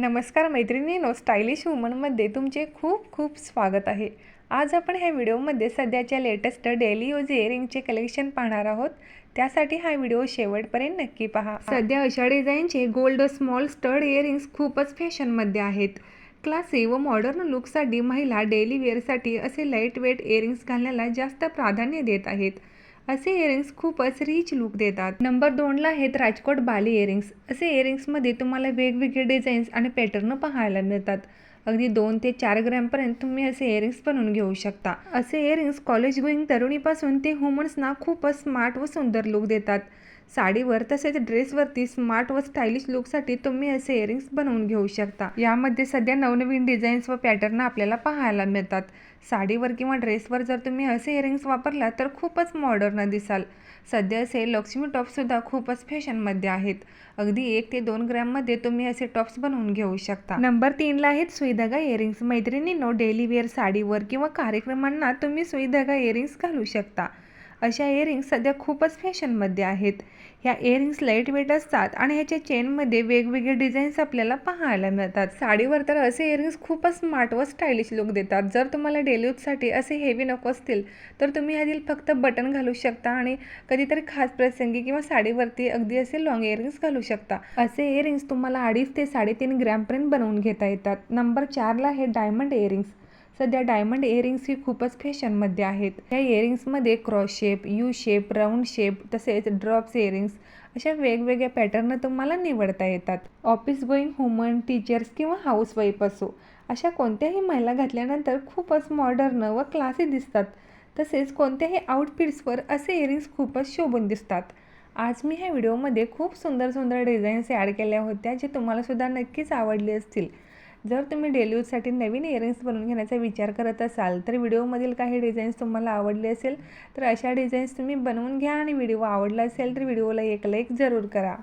नमस्कार मैत्रिणींनो स्टायलिश वुमनमध्ये तुमचे खूप खूप स्वागत आहे. आज आपण ह्या व्हिडिओमध्ये सध्याच्या लेटेस्ट डेली यूज इयरिंगचे कलेक्शन पाहणार आहोत. त्यासाठी हा व्हिडिओ शेवटपर्यंत नक्की पहा. सध्या अशा डिझाईनचे गोल्ड स्मॉल स्टड इयरिंग्स खूपच फॅशनमध्ये आहेत. क्लासी व मॉडर्न लुकसाठी महिला डेली वेअरसाठी असे लाइट वेट इयरिंग्स घालण्याला जास्त प्राधान्य देत आहेत. असे इयरिंग्स खूपच रिच लुक देतात. नंबर दोनला आहेत राजकोट बाली इयरिंग्स असे इयरिंग्समध्ये तुम्हाला वेगवेगळे डिझाईन्स आणि पॅटर्न पाहायला मिळतात. अगदी दोन ते चार ग्रॅमपर्यंत तुम्ही असे इयरिंग्स बनवून घेऊ शकता. असे इयरिंग्स कॉलेज गोईंग तरुणीपासून ते वुमन्सना खूपच स्मार्ट व सुंदर लुक देतात. साडीवर तसेच ड्रेसवरती स्मार्ट व स्टायलिश लुकसाठी तुम्ही असे इयरिंग्स बनवून घेऊ शकता. यामध्ये सध्या नवनवीन डिझाईन्स व पॅटर्न आपल्याला पाहायला मिळतात. साडीवर किंवा ड्रेसवर जर तुम्ही असे इयरिंग्स वापरला तर खूपच मॉडर्न दिसाल. सध्या असे लक्ष्मी टॉप्ससुद्धा खूपच फॅशनमध्ये आहेत. अगदी एक ते दोन ग्रॅममध्ये तुम्ही असे टॉप्स बनवून घेऊ शकता. नंबर तीनला आहेत सुईधागा इयरिंग्स मैत्रिणींनो डेली वेअर साडीवर किंवा कार्यक्रमांना तुम्ही सुईधागा इयरिंग्स घालू शकता. अशा इयरिंग्स सध्या खूपच फॅशनमध्ये आहेत. ह्या इयरिंग्स लाइट वेट असतात आणि ह्याच्या चेनमध्ये वेगवेगळे डिझाईन्स आपल्याला पाहायला मिळतात. साडीवर तर असे इयरिंग्स खूपच स्मार्ट व स्टायलिश लुक देतात. जर तुम्हाला डेली यूजसाठी असे हेवी नको असतील तर तुम्ही ह्यातील फक्त बटन घालू शकता आणि कधीतरी खास प्रसंगी किंवा साडीवरती अगदी असे लॉंग इयरिंग्स घालू शकता. असे इयरिंग्स तुम्हाला अडीच ते साडेतीन ग्रॅमपर्यंत बनवून घेता येतात. नंबर चारला हे डायमंड इयरिंग्स सध्या डायमंड इयरिंग्स ही खूपच फॅशनमध्ये आहेत. या इयरिंग्समध्ये cross shape U shape round shape तसेच ड्रॉप्स इयरिंग्स अशा वेगवेगळ्या पॅटर्न तुम्हाला निवडता येतात. ऑफिस गोईंग वुमन टीचर्स किंवा हाऊसवाईफ असो अशा कोणत्याही महिला घातल्यानंतर खूपच मॉडर्न व क्लासी दिसतात. तसेच कोणत्याही आउटफिट्सवर असे इयरिंग्स खूपच शोभून दिसतात. आज मी ह्या व्हिडिओमध्ये खूप सुंदर सुंदर डिझाईन्स ॲड केल्या होत्या जे तुम्हालासुद्धा नक्कीच आवडले असतील. जर तुम्ही डेली यूजसाठी नवीन इयरिंग्स बनवून घेण्याचा विचार करत असाल तर व्हिडिओमधील काही डिझाईन्स तुम्हाला आवडले असेल तर अशा डिझाईन्स तुम्ही बनवून घ्या आणि व्हिडिओ आवडला असेल तर व्हिडिओला एक लाईक जरूर करा.